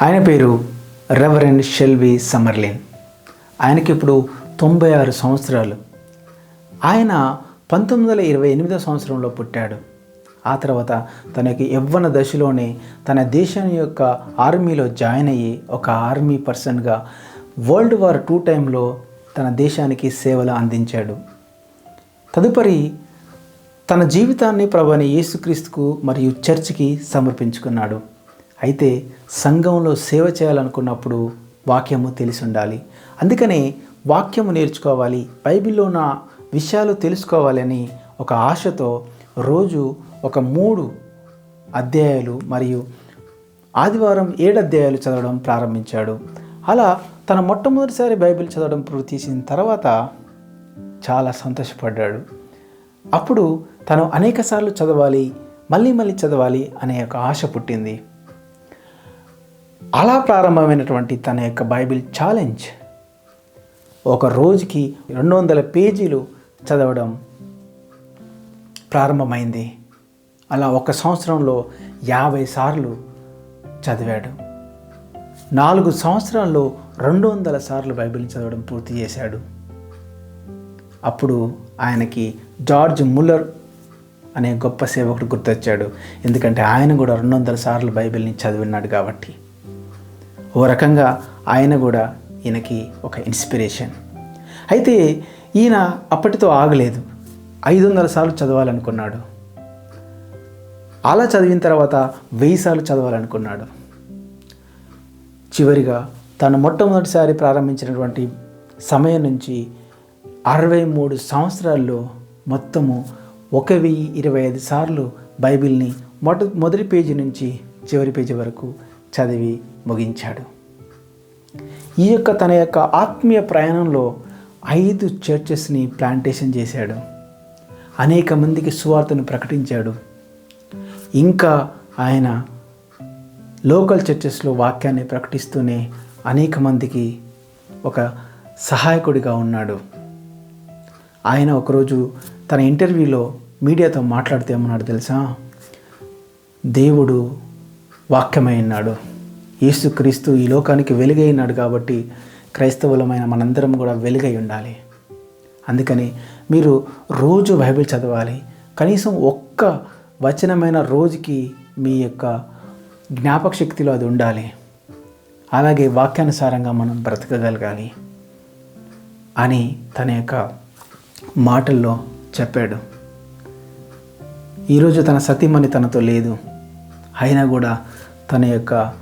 ఆయన పేరు రెవరెండ్ షెల్వి సమర్లిన్ ఆయనకి ఇప్పుడు తొంభై ఆరు సంవత్సరాలు. ఆయన పంతొమ్మిది వందల ఇరవై ఎనిమిదో సంవత్సరంలో పుట్టాడు. ఆ తర్వాత తనకి యొక్క యవ్వన దశలోనే తన దేశం యొక్క ఆర్మీలో జాయిన్ అయ్యి ఒక ఆర్మీ పర్సన్గా వరల్డ్ వార్ టూ టైంలో తన దేశానికి సేవలు అందించాడు. తదుపరి తన జీవితాన్ని ప్రభాని యేసుక్రీస్తుకు మరియు చర్చికి సమర్పించుకున్నాడు. అయితే సంఘంలో సేవ చేయాలనుకున్నప్పుడు వాక్యము తెలిసి ఉండాలి అందుకనే వాక్యము నేర్చుకోవాలి బైబిల్లో ఉన్న విషయాలు తెలుసుకోవాలని ఒక ఆశతో రోజు ఒక మూడు అధ్యాయాలు మరియు ఆదివారం ఏడు అధ్యాయాలు చదవడం ప్రారంభించాడు. అలా తన మొట్టమొదటిసారి బైబిల్ చదవడం పూర్తి చేసిన తర్వాత చాలా సంతోషపడ్డాడు. అప్పుడు తను అనేకసార్లు చదవాలి మళ్ళీ మళ్ళీ చదవాలి అనే ఒక ఆశ పుట్టింది. అలా ప్రారంభమైనటువంటి తన యొక్క బైబిల్ ఛాలెంజ్. ఒక రోజుకి రెండు వందల పేజీలు చదవడం ప్రారంభమైంది. అలా ఒక సంవత్సరంలో యాభై సార్లు చదివాడు. నాలుగు సంవత్సరాల్లో రెండు వందల సార్లు బైబిల్ చదవడం పూర్తి చేశాడు. అప్పుడు ఆయనకి జార్జ్ ముల్లర్ అనే గొప్ప సేవకుడు గుర్తొచ్చాడు. ఎందుకంటే ఆయన కూడా రెండు వందల సార్లు బైబిల్ని చదివినాడు కాబట్టి. ఓ రకంగా ఆయన కూడా ఈయనకి ఒక ఇన్స్పిరేషన్. అయితే ఈయన అప్పటితో ఆగలేదు. ఐదు వందల సార్లు చదవాలనుకున్నాడు. అలా చదివిన తర్వాత వెయ్యి సార్లు చదవాలనుకున్నాడు. చివరిగా తను మొట్టమొదటిసారి ప్రారంభించినటువంటి సమయం నుంచి అరవై మూడు సంవత్సరాల్లో మొత్తము ఒక వెయ్యి ఇరవై ఐదు సార్లు బైబిల్ని మొట మొదటి పేజీ నుంచి చివరి పేజీ వరకు చదివి ముగించాడు. ఈ యొక్క తన యొక్క ఆత్మీయ ప్రయాణంలో ఐదు చర్చెస్ని ప్లాంటేషన్ చేశాడు. అనేక మందికి సువార్తను ప్రకటించాడు. ఇంకా ఆయన లోకల్ చర్చెస్లో వాక్యాన్ని ప్రకటిస్తూనే అనేక మందికి ఒక సహాయకుడిగా ఉన్నాడు. ఆయన ఒకరోజు తన ఇంటర్వ్యూలో మీడియాతో మాట్లాడుతూ ఏమన్నాడు తెలుసా? దేవుడు వాక్యమై ఉన్నాడు. యేసుక్రీస్తు ఈ లోకానికి వెలుగై ఉన్నాడు కాబట్టి క్రైస్తవులమైన మనందరం కూడా వెలుగై ఉండాలి. అందుకని మీరు రోజు బైబిల్ చదవాలి. కనీసం ఒక్క వచనమైన రోజుకి మీ యొక్క జ్ఞాపక శక్తిలో అది ఉండాలి. అలాగే వాక్యానుసారంగా మనం బ్రతకగలగాలి అని తన యొక్క మాటల్లో చెప్పాడు. ఈరోజు తన సతీమణి తనతో లేదు. అయినా కూడా తన యొక్క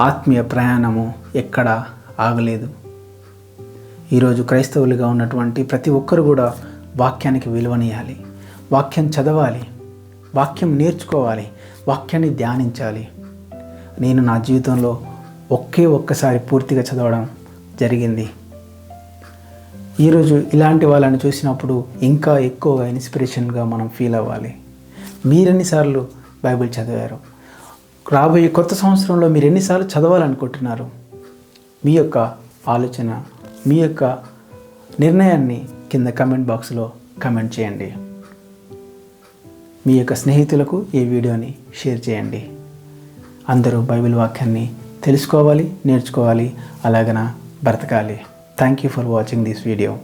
ఆత్మీయ ప్రయాణము ఎక్కడ ఆగలేదు. ఈరోజు క్రైస్తవులుగా ఉన్నటువంటి ప్రతి ఒక్కరు కూడా వాక్యానికి విలువనియాలి. వాక్యం చదవాలి. వాక్యం నేర్చుకోవాలి. వాక్యాన్ని ధ్యానించాలి. నేను నా జీవితంలో ఒకే ఒక్కసారి పూర్తిగా చదవడం జరిగింది. ఈరోజు ఇలాంటి వాళ్ళని చూసినప్పుడు ఇంకా ఎక్కువగా ఇన్స్పిరేషన్గా మనం ఫీల్ అవ్వాలి. మీరెన్నిసార్లు బైబిల్ చదివారు? రాబోయే కొత్త సంవత్సరంలో మీరు ఎన్నిసార్లు చదవాలనుకుంటున్నారు? మీ యొక్క ఆలోచన మీ యొక్క నిర్ణయాన్ని కింద కమెంట్ బాక్స్లో కమెంట్ చేయండి. మీ యొక్క స్నేహితులకు ఈ వీడియోని షేర్ చేయండి. అందరూ బైబిల్ వాక్యాన్ని తెలుసుకోవాలి నేర్చుకోవాలి అలాగన బ్రతకాలి. Thank you for watching this video